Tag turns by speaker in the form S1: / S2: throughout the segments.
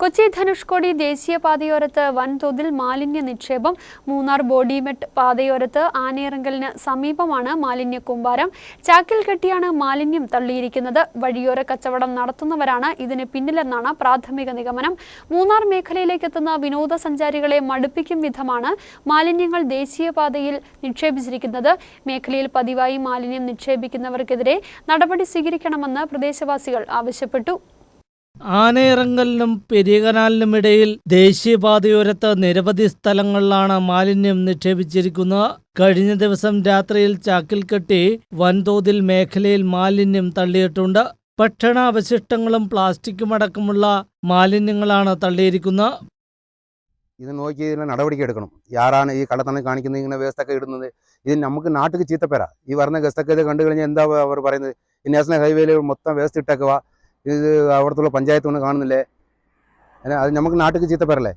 S1: കൊച്ചി ധനുഷ്കോടി ദേശീയപാതയോരത്ത് വൻതോതിൽ മാലിന്യ നിക്ഷേപം. മൂന്നാർ ബോഡിമെട്ട് പാതയോരത്ത് ആനയിറങ്കലിന് സമീപമാണ് മാലിന്യ കൂമ്പാരം. ചാക്കിൽ കെട്ടിയാണ് മാലിന്യം തള്ളിയിരിക്കുന്നത്. വഴിയോര കച്ചവടം നടത്തുന്നവരാണ് ഇതിന് പിന്നിലെന്നാണ് പ്രാഥമിക നിഗമനം. മൂന്നാർ മേഖലയിലേക്ക് എത്തുന്ന വിനോദസഞ്ചാരികളെ മടുപ്പിക്കും വിധമാണ് മാലിന്യങ്ങൾ ദേശീയപാതയിൽ നിക്ഷേപിച്ചിരിക്കുന്നത്. മേഖലയിൽ പതിവായി മാലിന്യം നിക്ഷേപിക്കുന്നവർക്കെതിരെ നടപടി സ്വീകരിക്കണമെന്ന് പ്രദേശവാസികൾ ആവശ്യപ്പെട്ടു.
S2: ആനയിറങ്കലിനും പെരിയകനാലിനും ഇടയിൽ ദേശീയപാതയോരത്ത് നിരവധി സ്ഥലങ്ങളിലാണ് മാലിന്യം നിക്ഷേപിച്ചിരിക്കുന്നത് കഴിഞ്ഞ ദിവസം രാത്രിയിൽ ചാക്കിൽ കെട്ടി വൻതോതിൽ മേഖലയിൽ മാലിന്യം തള്ളിയിട്ടുണ്ട്. ഭക്ഷണാവശിഷ്ടങ്ങളും പ്ലാസ്റ്റിക്കും അടക്കമുള്ള മാലിന്യങ്ങളാണ് തള്ളിയിരിക്കുന്നത്
S3: ഇത് നോക്കി ഇതിന് നടപടിക്ക് എടുക്കണം. ആരാണ് ഈ കള്ളത്തണം കാണിക്കുന്നത് ഇങ്ങനെ വേസ്റ്റൊക്കെ ഇടുന്നത് ഇത് നമുക്ക് നാട്ടിൽ ചീത്തപ്പേരാ. ഈ വരുന്ന ഗസ്റ്റൊക്കെ ഇത് കണ്ടു കഴിഞ്ഞാൽ എന്താ അവർ പറയുന്നത്? ഈ നാഷണൽ ഹൈവേയിൽ മൊത്തം വേസ്റ്റ് ഇട്ടേക്കുക ഇത് അവിടുത്തെ പഞ്ചായത്ത് ഒന്നും കാണുന്നില്ലേ? അത് നമുക്ക് നാട്ടിൽ ചീത്തപ്പേരല്ലേ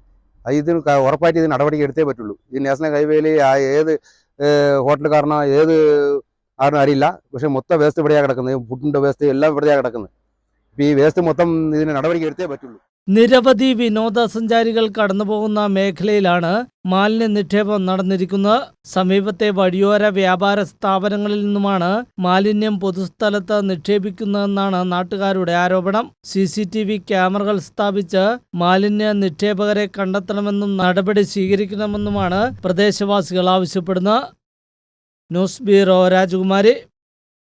S3: അത് ഇത് ക- ഉറപ്പായിട്ട് ഇത് നടപടി എടുത്തേ പറ്റുള്ളൂ. ഈ നാഷണൽ ഹൈവേയിൽ ഏത് ഹോട്ടലുകാരനോ ഏത് ആരും അറിയില്ല. പക്ഷെ മൊത്തം വേസ്റ്റ് ഇവിടെയാണ് കിടക്കുന്നത്. ഫുഡിന്റെ വേസ്റ്റ് എല്ലാം ഇവിടെയാണ് കിടക്കുന്നത്. ഇപ്പോൾ ഈ വേസ്റ്റ് മൊത്തം ഇതിന് നടപടി എടുത്തേ പറ്റുള്ളൂ.
S2: നിരവധി വിനോദസഞ്ചാരികൾ കടന്നുപോകുന്ന മേഖലയിലാണ് മാലിന്യ നിക്ഷേപം നടന്നിരിക്കുന്നത്. സമീപത്തെ വഴിയോര വ്യാപാര സ്ഥാപനങ്ങളിൽ നിന്നുമാണ് മാലിന്യം പൊതുസ്ഥലത്ത് നിക്ഷേപിക്കുന്നതെന്നാണ് നാട്ടുകാരുടെ ആരോപണം. സി സി ടി വി ക്യാമറകൾ സ്ഥാപിച്ച് മാലിന്യ നിക്ഷേപകരെ കണ്ടെത്തണമെന്നും നടപടി സ്വീകരിക്കണമെന്നുമാണ് പ്രദേശവാസികൾ ആവശ്യപ്പെടുന്നത്. ന്യൂസ് ബ്യൂറോ രാജകുമാരി.